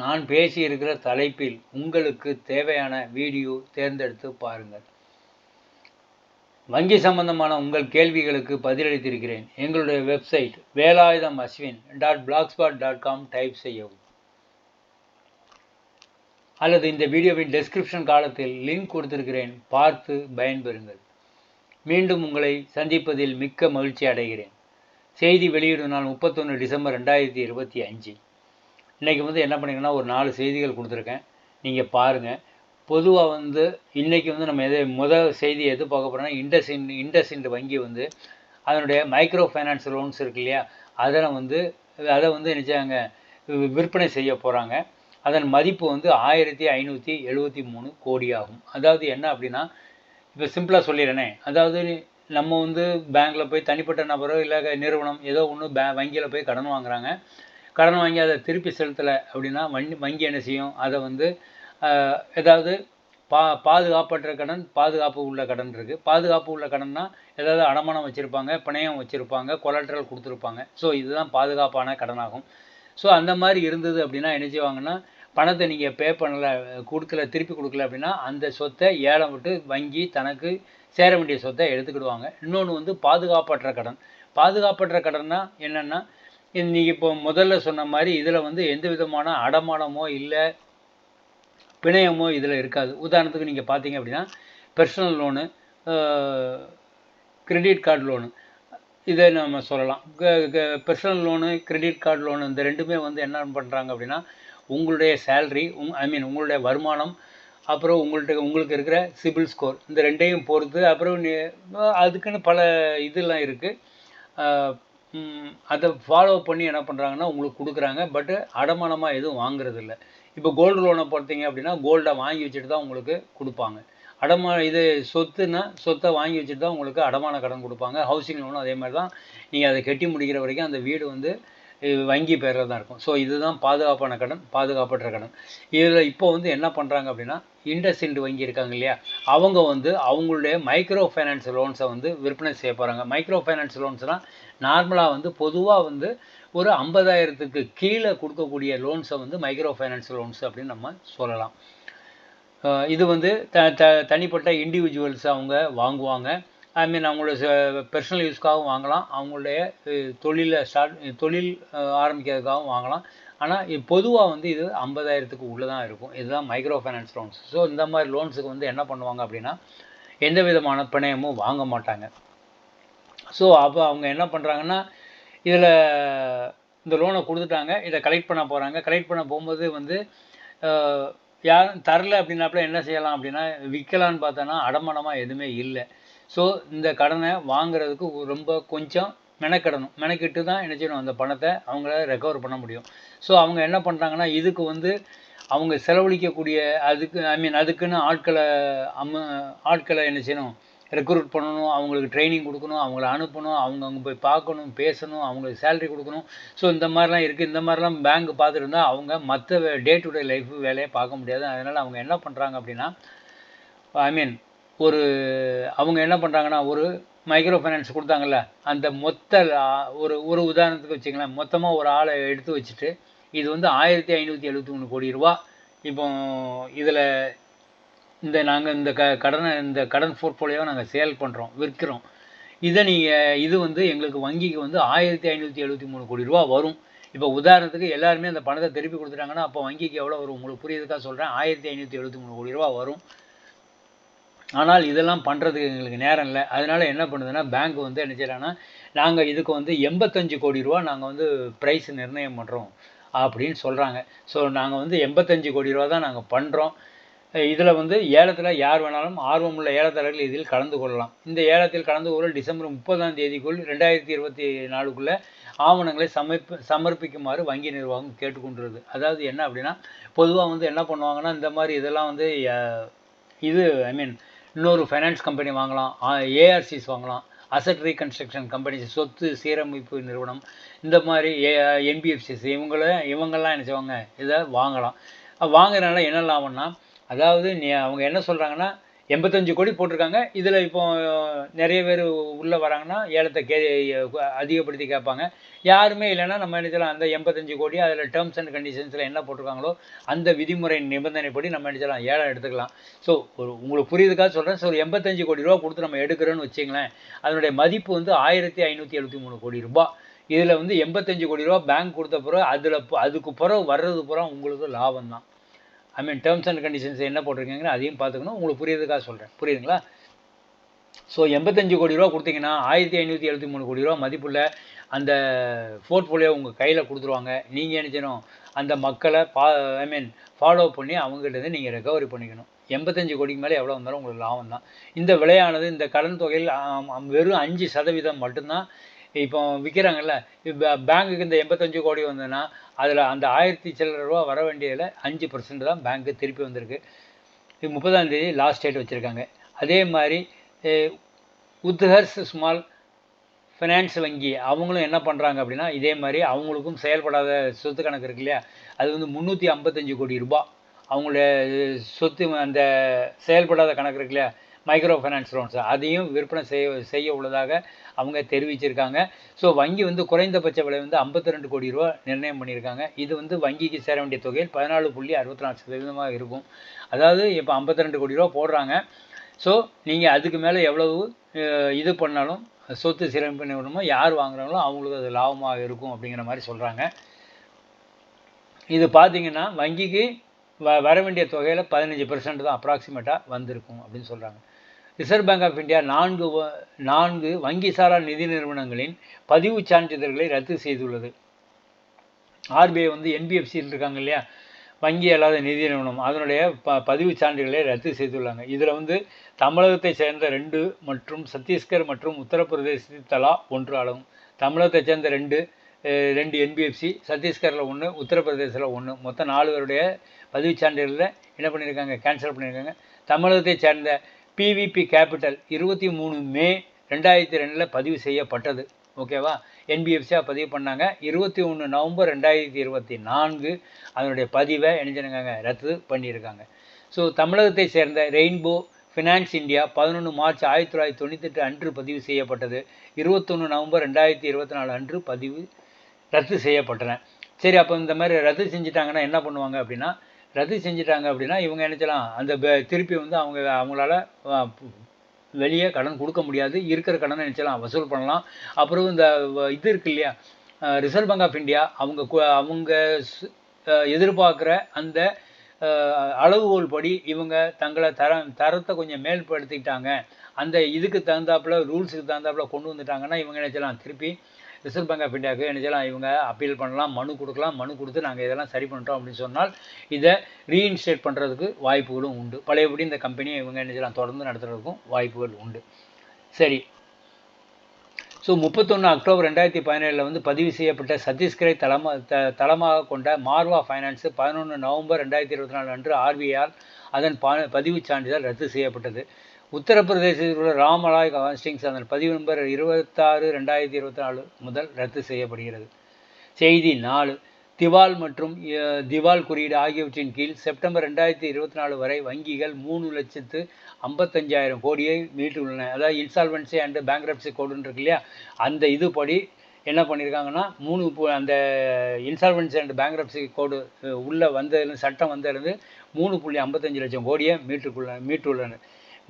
நான் பேசியிருக்கிற தலைப்பில் உங்களுக்கு தேவையான வீடியோ தேர்ந்தெடுத்து பாருங்கள். வங்கி சம்பந்தமான உங்கள் கேள்விகளுக்கு பதிலளித்திருக்கிறேன். எங்களுடைய website Velayudham Ashwin dot blogspot dot com type செய்யவும். அல்லது இந்த வீடியோவின் டெஸ்கிரிப்ஷன் காலத்தில் லிங்க் கொடுத்திருக்கிறேன். பார்த்து பயன்பெறுங்கள். மீண்டும் உங்களை சந்திப்பதில் மிக்க மகிழ்ச்சி அடைகிறேன். செய்தி வெளியிடும் நாள் முப்பத்தொன்று டிசம்பர் ரெண்டாயிரத்தி இருபத்தி அஞ்சு. இன்றைக்கி வந்து என்ன பண்ணிங்கன்னா ஒரு நாலு செய்திகள் கொடுத்துருக்கேன். நீங்கள் பாருங்கள் பொதுவாக வந்து இன்றைக்கி வந்து நம்ம எதை முதல் செய்தி எது பார்க்க போகிறோம்னா இண்டஸ்இண்ட் இண்டஸ்இண்ட் வங்கி வந்து அதனுடைய மைக்ரோ ஃபைனான்ஸ் லோன்ஸ் இருக்கு இல்லையா? அதில் வந்து அதை வந்து நினச்சாங்க விற்பனை செய்ய போகிறாங்க அதன் மதிப்பு வந்து ஆயிரத்தி ஐநூற்றி எழுபத்தி மூணு கோடி ஆகும் அதாவது என்ன அப்படின்னா இப்போ சிம்பிளாக சொல்லிடுறேனே. அதாவது நம்ம வந்து பேங்க்கில் போய் தனிப்பட்ட நபரோ இல்லை நிறுவனம் ஏதோ ஒன்று பே வங்கியில் போய் கடன் வாங்குறாங்க. கடன் வாங்கி அதை திருப்பி செலுத்தலை அப்படின்னா வங்கி வங்கி என்ன செய்யும்? அதை வந்து ஏதாவது பா பாதுகாப்பற்ற கடன் பாதுகாப்பு உள்ள கடன் இருக்குது பாதுகாப்பு உள்ள கடன்னா ஏதாவது அடமானம் வச்சுருப்பாங்க பிணையம் வச்சுருப்பாங்க கொலட்ரல் கொடுத்துருப்பாங்க. ஸோ இதுதான் பாதுகாப்பான கடனாகும். ஸோ அந்த மாதிரி இருந்தது அப்படின்னா என்ன செய்வாங்கன்னா பணத்தை நீங்கள் பே பண்ணலை கொடுக்கல திருப்பி கொடுக்கல அப்படின்னா அந்த சொத்தை ஏலம் விட்டு வங்கி தனக்கு சேர வேண்டிய சொத்தை எடுத்துக்கிடுவாங்க. இன்னொன்று வந்து பாதுகாப்பற்ற கடன். பாதுகாப்பற்ற கடன்னா என்னென்னா இன்றைக்கி இப்போ முதல்ல சொன்ன மாதிரி இதில் வந்து எந்த விதமான அடமானமோ இல்லை பிணையமோ இதில் இருக்காது. உதாரணத்துக்கு நீங்கள் பார்த்தீங்க அப்படின்னா personal loan credit card loan இதை நம்ம சொல்லலாம். Personal loan credit card loan இந்த ரெண்டுமே வந்து என்ன பண்ணுறாங்க அப்படின்னா உங்களுடைய சேல்ரி உங் ஐ மீன் உங்களுடைய வருமானம் அப்புறம் உங்கள்கிட்ட உங்களுக்கு இருக்கிற சிபில் ஸ்கோர் இந்த ரெண்டையும் பொறுத்து அப்புறம் அதுக்குன்னு பல இதெல்லாம் இருக்குது அதை ஃபாலோ பண்ணி என்ன பண்ணுறாங்கன்னா உங்களுக்கு கொடுக்குறாங்க. பட்டு அடமானமாக எதுவும் வாங்குறது இல்லை இப்போ கோல்டு லோனை பார்த்தீங்க அப்படின்னா கோல்டை வாங்கி வச்சுட்டு தான் உங்களுக்கு கொடுப்பாங்க. அடமான இது சொத்துன்னா சொத்தை வாங்கி வச்சுட்டு தான் உங்களுக்கு அடமான கடன் கொடுப்பாங்க. ஹவுசிங் லோனும் அதே மாதிரி தான். நீங்கள் அதை கட்டி முடிக்கிற வரைக்கும் அந்த வீடு வந்து வங்கி பேரில் தான் இருக்கும். ஸோ இதுதான் பாதுகாப்பான கடன் பாதுகாப்பற்ற கடன். இதில் இப்போ வந்து என்ன பண்ணுறாங்க அப்படின்னா இண்டஸ்இண்ட் வங்கி இருக்காங்க இல்லையா? அவங்க வந்து அவங்களுடைய மைக்ரோ ஃபைனான்ஸ் லோன்ஸை வந்து விற்பனை செய்ய போகிறாங்க மைக்ரோ ஃபைனான்ஸ் லோன்ஸ்னால் நார்மலாக வந்து பொதுவாக வந்து ஒரு ஐம்பதாயிரத்துக்கு கீழே கொடுக்கக்கூடிய லோன்ஸை வந்து மைக்ரோ ஃபைனான்ஸ் லோன்ஸ் அப்படின்னு நம்ம சொல்லலாம். இது வந்து த த தனிப்பட்ட இண்டிவிஜுவல்ஸ் அவங்க வாங்குவாங்க. ஐ மீன் அவங்களோட பர்சனல் யூஸ்க்காகவும் வாங்கலாம். அவங்களுடைய தொழிலை ஸ்டார்ட் தொழில் ஆரம்பிக்கிறதுக்காகவும் வாங்கலாம். ஆனால் பொதுவாக வந்து இது ஐம்பதாயிரத்துக்கு உள்ளே தான் இருக்கும். இதுதான் மைக்ரோ ஃபைனான்ஸ் லோன்ஸ் ஸோ இந்த மாதிரி லோன்ஸுக்கு வந்து என்ன பண்ணுவாங்க அப்படின்னா எந்த விதமான பிணையமும் வாங்க மாட்டாங்க. ஸோ அப்போ அவங்க என்ன பண்ணுறாங்கன்னா இதில் இந்த லோனை கொடுத்துட்டாங்க. இதை கலெக்ட் பண்ண போகிறாங்க கலெக்ட் பண்ண போகும்போது வந்து யாரும் தரல அப்படின்னாப்புல என்ன செய்யலாம் அப்படின்னா விற்கலான்னு பார்த்தோன்னா அடமானமாக எதுவுமே இல்லை. ஸோ இந்த கடனை வாங்குறதுக்கு ரொம்ப கொஞ்சம் மெனக்கிடணும். மெனக்கிட்டு தான் என்ன செய்யணும்? அந்த பணத்தை அவங்கள ரெக்கவர் பண்ண முடியும். ஸோ அவங்க என்ன பண்ணுறாங்கன்னா இதுக்கு வந்து அவங்க செலவழிக்கக்கூடிய அதுக்கு ஐ மீன் அதுக்குன்னு ஆட்களை அம்ம ஆட்களை என்ன செய்யணும்? ரெக்ரூட் பண்ணணும். அவங்களுக்கு ட்ரைனிங் கொடுக்கணும். அவங்கள அனுப்பணும். அவங்க அங்கே போய் பார்க்கணும் பேசணும். அவங்களுக்கு சேலரி கொடுக்கணும். ஸோ இந்த மாதிரிலாம் இருக்குது இந்த மாதிரிலாம் பேங்க் பார்த்துருந்தா அவங்க மற்ற டே டு டே லைஃப் வேலையை பார்க்க முடியாது. அதனால் அவங்க என்ன பண்ணுறாங்க அப்படின்னா ஐ மீன் ஒரு அவங்க என்ன பண்ணுறாங்கன்னா ஒரு மைக்ரோ ஃபைனான்ஸ் கொடுத்தாங்கல்ல அந்த மொத்த ஒரு ஒரு உதாரணத்துக்கு வச்சுங்களேன் மொத்தமாக ஒரு ஆளை எடுத்து வச்சுட்டு இது வந்து ஆயிரத்தி ஐநூற்றி எழுபத்தி மூணு கோடி ரூபா. இப்போ இதில் இந்த நாங்கள் இந்த க கடனை இந்த கடன் போர்ட்ஃபோலியோவை நாங்கள் சேல் பண்ணுறோம் விற்கிறோம். இதை நீங்கள் இது வந்து எங்களுக்கு வங்கிக்கு வந்து ஆயிரத்தி ஐநூற்றி எழுபத்தி மூணு கோடி ரூபா வரும். இப்போ உதாரணத்துக்கு எல்லாருமே அந்த பணத்தை திருப்பி கொடுத்துட்டாங்கன்னா அப்போ வங்கிக்கு எவ்வளோ வரும்? உங்களுக்கு புரியுதுக்காக சொல்கிறேன் ஆயிரத்தி ஐநூற்றி எழுபத்தி மூணு கோடி ரூபா வரும். ஆனால் இதெல்லாம் பண்ணுறதுக்கு எங்களுக்கு நேரம் இல்லை. அதனால் என்ன பண்ணுதுன்னா பேங்க் வந்து என்ன செய்கிறாங்கன்னா நாங்கள் இதுக்கு வந்து எண்பத்தஞ்சு கோடி ரூபா நாங்கள் வந்து ப்ரைஸ் நிர்ணயம் பண்ணுறோம் அப்படின்னு சொல்கிறாங்க ஸோ நாங்கள் வந்து எண்பத்தஞ்சு கோடி ரூபா தான் நாங்கள் பண்ணுறோம் இதில் வந்து ஏலத்தில் யார் வேணாலும் ஆர்வமுள்ள ஏலத்தாளர்கள் இதில் கலந்து கொள்ளலாம். இந்த ஏலத்தில் கலந்து கொள்ள டிசம்பர் முப்பதாம் தேதிக்குள் ரெண்டாயிரத்தி இருபத்தி நாலுக்குள்ளே ஆவணங்களை சமர்ப்பி சமர்ப்பிக்குமாறு வங்கி நிர்வாகம் கேட்டுக்கொண்டுருது அதாவது என்ன அப்படின்னா பொதுவாக வந்து என்ன பண்ணுவாங்கன்னா இந்த மாதிரி இதெல்லாம் வந்து இது ஐ மீன் இன்னொரு ஃபைனான்ஸ் கம்பெனி வாங்கலாம் ஏஆர்சிஸ் வாங்கலாம் அசட் ரீகன்ஸ்ட்ரக்ஷன் கம்பெனிஸ் சொத்து சீரமைப்பு நிறுவனம் இந்த மாதிரி ஏ என்பிஎஃப்சிஸ் இவங்கள இவங்கெல்லாம் என்ன செய்வாங்க? இதை வாங்கலாம். வாங்குறதுனால என்ன லாபம்னா அதாவது நீ அவங்க என்ன சொல்கிறாங்கன்னா எண்பத்தஞ்சு கோடி போட்டிருக்காங்க. இதில் இப்போ நிறைய பேர் உள்ளே வராங்கன்னா ஏலத்தை கே அதிகப்படுத்தி கேட்பாங்க. யாருமே இல்லைன்னா நம்ம என்ன அந்த எண்பத்தஞ்சு கோடி அதில் டேர்ம்ஸ் அண்ட் கண்டிஷன்ஸில் என்ன போட்டிருக்காங்களோ அந்த விதிமுறை நிபந்தனைப்படி நம்ம என்ன செய்யலாம் ஏலம் எடுத்துக்கலாம். ஸோ ஒரு உங்களுக்கு புரியுதுக்காக சொல்கிறேன் ஸோ ஒரு எண்பத்தஞ்சு கோடி ரூபா கொடுத்து நம்ம எடுக்கிறோன்னு வச்சுங்களேன் அதனுடைய மதிப்பு வந்து ஆயிரத்தி ஐநூற்றி எழுபத்தி மூணு கோடி ரூபாய் இதில் வந்து எண்பத்தஞ்சு கோடி ரூபா பேங்க் கொடுத்த பிறகு அதில் அதுக்கு பிறகு வர்றது பூரா உங்களுக்கு லாபம் தான் I mean terms and conditions என்ன போட்டிருக்கீங்கன்னு அதையும் பார்த்துக்கணும். உங்களுக்கு புரியுதுக்காக சொல்கிறேன் புரியுதுங்களா? ஸோ எண்பத்தஞ்சு கோடி ரூபா கொடுத்தீங்கன்னா ஆயிரத்தி ஐநூற்றி எழுபத்தி மூணு கோடி ரூபா மதிப்புள்ள அந்த போர்ட்ஃபோலியோ உங்கள் கையில் கொடுத்துருவாங்க. நீங்கள் என்ன செய்யணும்? அந்த மக்களை பா ஐ மீன் ஃபாலோ பண்ணி அவங்ககிட்டருந்து நீங்கள் ரெக்கவரி பண்ணிக்கணும். எண்பத்தஞ்சு கோடிக்கு மேலே எவ்வளோ வந்தாலும் உங்களுக்கு லாபம் தான் இந்த விலையானது இந்த கடன் தொகையில் வெறும் அஞ்சு சதவீதம் மட்டும்தான் இப்போ விற்கிறாங்கல்ல இப்போ பேங்க்குக்கு இந்த எண்பத்தஞ்சு கோடி வந்ததுன்னா அதில் அந்த ஆயிரத்தி சில்லற ரூபா வர வேண்டியதில் அஞ்சு பர்சன்ட் தான் பேங்க்கு திருப்பி வந்திருக்கு. இது முப்பதாம் தேதி லாஸ்ட் டேட் வச்சுருக்காங்க. அதே மாதிரி உத்ஹர்ஸ் ஸ்மால் ஃபினான்ஸ் வங்கி அவங்களும் என்ன பண்ணுறாங்க அப்படின்னா இதே மாதிரி அவங்களுக்கும் செயல்படாத சொத்து கணக்கு இருக்கு இல்லையா? அது வந்து முந்நூற்றி ஐம்பத்தஞ்சு கோடி ரூபாய் அவங்களுடைய சொத்து அந்த செயல்படாத கணக்கு இருக்கு இல்லையா? Micro finance loans. அதையும் விற்பனை செய்ய செய்ய உள்ளதாக அவங்க தெரிவிச்சிருக்காங்க. ஸோ வங்கி வந்து குறைந்தபட்ச விலை வந்து 52 ரெண்டு கோடி ரூபா நிர்ணயம் பண்ணியிருக்காங்க. இது வந்து வங்கிக்கு சேர வேண்டிய தொகையில் பதினாலு புள்ளி அறுபத்தி நாலு சதவீதமாக இருக்கும். அதாவது இப்போ 52 ரெண்டு கோடி ரூபா போடுறாங்க. ஸோ நீங்கள் அதுக்கு மேலே எவ்வளவு இது பண்ணாலும் சொத்து சீரமைப்பு நிறுவனமோ யார் வாங்குறாங்களோ அவங்களுக்கு அது லாபமாக இருக்கும் அப்படிங்கிற மாதிரி சொல்கிறாங்க இது பார்த்தீங்கன்னா வங்கிக்கு வ வர வேண்டிய தொகையில் பதினஞ்சு பெர்சன்ட் தான் அப்ராக்சிமேட்டாக வந்திருக்கும் அப்படின்னு சொல்கிறாங்க ரிசர்வ் பேங்க் ஆஃப் இந்தியா நான்கு வ- நான்கு வங்கி சாரா நிதி நிறுவனங்களின் பதிவுச் சான்றிதழ்களை ரத்து செய்துள்ளது. ஆர்பிஐ வந்து என்பிஎஃப்சியில் இருக்காங்க இல்லையா? வங்கி அல்லாத நிதி நிறுவனம். அதனுடைய ப பதிவுச் சான்றிதழை ரத்து செய்துள்ளாங்க. இதில் வந்து தமிழகத்தை சேர்ந்த ரெண்டு மற்றும் சத்தீஸ்கர் மற்றும் உத்தரப்பிரதேசத்தில் தலா ஒன்று அடங்கும் தமிழகத்தை சேர்ந்த ரெண்டு ரெண்டு என்பிஎஃப்சி சத்தீஸ்கரில் ஒன்று உத்தரப்பிரதேசத்தில் ஒன்று மொத்தம் நாலு பேருடைய பதிவுச் சான்றிதழில் என்ன பண்ணியிருக்காங்க கேன்சல் பண்ணியிருக்காங்க தமிழகத்தை சேர்ந்த பிவிபி கேபிட்டல் இருபத்தி மூணு மே ரெண்டாயிரத்தி ரெண்டில் பதிவு செய்யப்பட்டது. ஓகேவா என்பிஎஃப்சியாக பதிவு பண்ணாங்க. இருபத்தி ஒன்று நவம்பர் ரெண்டாயிரத்தி இருபத்தி நான்கு அதனுடைய பதிவை என்ன ரத்து பண்ணியிருக்காங்க. ஸோ தமிழகத்தை சேர்ந்த ரெயின்போ ஃபினான்ஸ் இந்தியா பதினொன்று மார்ச் ஆயிரத்தி தொள்ளாயிரத்தி தொண்ணூத்தெட்டு அன்று பதிவு செய்யப்பட்டது. இருபத்தொன்று நவம்பர் ரெண்டாயிரத்தி இருபத்தி நாலு அன்று பதிவு ரத்து செய்யப்பட்டன. சரி அப்போ இந்த மாதிரி ரத்து செஞ்சுட்டாங்கன்னா என்ன பண்ணுவாங்க அப்படின்னா ரத்து செஞ்சுட்டாங்க அப்படின்னா இவங்க நினச்சலாம் அந்த திருப்பி வந்து அவங்க அவங்களால வெளியே கடன் கொடுக்க முடியாது. இருக்கிற கடனை நினச்சலாம் வசூல் பண்ணலாம். அப்புறம் இந்த வ- இது இருக்கு இல்லையா? ரிசர்வ் பேங்க் ஆஃப் இந்தியா அவங்க கு- அவங்க சு- எதிர்பார்க்குற அந்த அளவுகோல் படி இவங்க தங்களை தர தரத்தை கொஞ்சம் மேல்படுத்திக்கிட்டாங்க. அந்த இதுக்கு தகுந்தாப்புல ரூல்ஸுக்கு தகுந்தாப்புல கொண்டு வந்துட்டாங்கன்னா இவங்க நினச்சலாம் திருப்பி ரிசர்வ் பேங்க் ஆஃப் இந்தியாவுக்கு என்ன செய்யலாம் இவங்க அப்பீல் பண்ணலாம் மனு கொடுக்கலாம் மனு கொடுத்து நாங்கள் இதெல்லாம் சரி பண்ணிட்டோம் அப்படின்னு சொன்னால் இதை ரீஇன்ஸ்டேட் பண்ணுறதுக்கு வாய்ப்புகளும் உண்டு. பழையபடி இந்த கம்பெனியை இவங்க என்ன செய்யலாம் தொடர்ந்து நடத்துறதுக்கும் வாய்ப்புகள் உண்டு. சரி. ஸோ முப்பத்தொன்று அக்டோபர் ரெண்டாயிரத்தி பதினேழில் வந்து பதிவு செய்யப்பட்ட சத்தீஸ்கரை தளமா த தளமாக கொண்ட மார்வா ஃபைனான்ஸு பதினொன்று நவம்பர் ரெண்டாயிரத்தி இருபத்தி நாலு அன்று ஆர்பிஐயால் அதன் ப பதிவுச் சான்றிதழ் ரத்து செய்யப்பட்டது. உத்தரப்பிரதேசத்தில் உள்ள ராமலாய் ஹாஸ்டிங்ஸ் அதன் பதிவு நம்பர் இருபத்தாறு ரெண்டாயிரத்தி இருபத்தி நாலு முதல் ரத்து செய்யப்படுகிறது. செய்தி நாலு திவால் மற்றும் திவால் குறியீடு ஆகியவற்றின் கீழ் செப்டம்பர் ரெண்டாயிரத்தி இருபத்தி நாலு வரை வங்கிகள் மூணு லட்சத்து ஐம்பத்தஞ்சாயிரம் கோடியை மீட்டுள்ளன. அதாவது இன்சால்வன்சி அண்ட் பேங்க்ரப்சி கோடுன்னு இருக்கு இல்லையா? அந்த இதுபடி என்ன பண்ணியிருக்காங்கன்னா மூணு பு- அந்த இன்சால்வன்சி அண்ட் பேங்க்ரப்சி கோடு உள்ளே வந்தது வந்ததுலேருந்து சட்டம் வந்ததுலேருந்து மூணு புள்ளி ஐம்பத்தஞ்சு லட்சம் கோடியை மீட்டுக்குள்ள மீட்டுள்ளன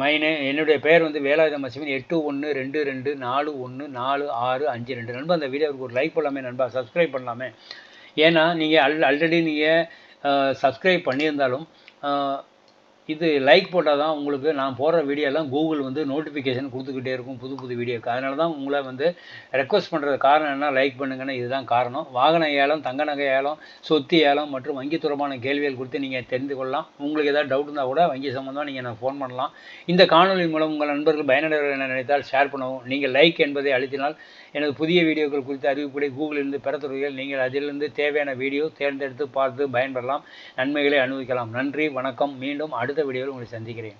மைனு என்னுடைய பெயர் வந்து வேலாயுதம் அஸ்வின் எட்டு ஒன்று ரெண்டு ரெண்டு நாலு ஒன்று நாலு ஆறு அஞ்சு ரெண்டு. நண்பா அந்த வீடியோவுக்கு ஒரு லைக் பண்ணலாமே நண்பா. சப்ஸ்கிரைப் பண்ணலாமே. ஏன்னா நீங்கள் அல் ஆல்ரெடி நீங்கள் சப்ஸ்கிரைப் பண்ணியிருந்தாலும் இது லைக் போட்டால் தான் உங்களுக்கு நான் போடுற வீடியோலாம் கூகுள் வந்து நோட்டிஃபிகேஷன் கொடுத்துக்கிட்டே இருக்கும் புது புது வீடியோக்கு அதனால தான் உங்களை வந்து ரெக்வஸ்ட் பண்ணுறது காரணம் என்ன லைக் பண்ணுங்கன்னு இதுதான் காரணம். வாகன ஏலம் தங்க நகை ஏலம் சொத்து ஏலம் மற்றும் வங்கி தொடர்பான கேள்விகள் குறித்து நீங்கள் தெரிந்து கொள்ளலாம். உங்களுக்கு ஏதாவது டவுட் இருந்தால் கூட வங்கி சம்மந்தமாக நீங்கள் எனக்கு ஃபோன் பண்ணலாம். இந்த காணொலி மூலம் உங்கள் நண்பர்கள் பயனடைவர் என நினைத்தால் ஷேர் பண்ணவும். நீங்கள் லைக் என்பதை அழுத்தினால் எனது புதிய வீடியோக்கள் குறித்த அறிவிப்புகளை கூகுளிலிருந்து பெறத்துறையில் நீங்கள் அதிலிருந்து தேவையான வீடியோ தேர்ந்தெடுத்து பார்த்து பயன்பெறலாம். நன்மைகளை அனுபவிக்கலாம். நன்றி. வணக்கம். மீண்டும் அடுத்த வீடியோவில் உங்களை சந்திக்கிறேன்.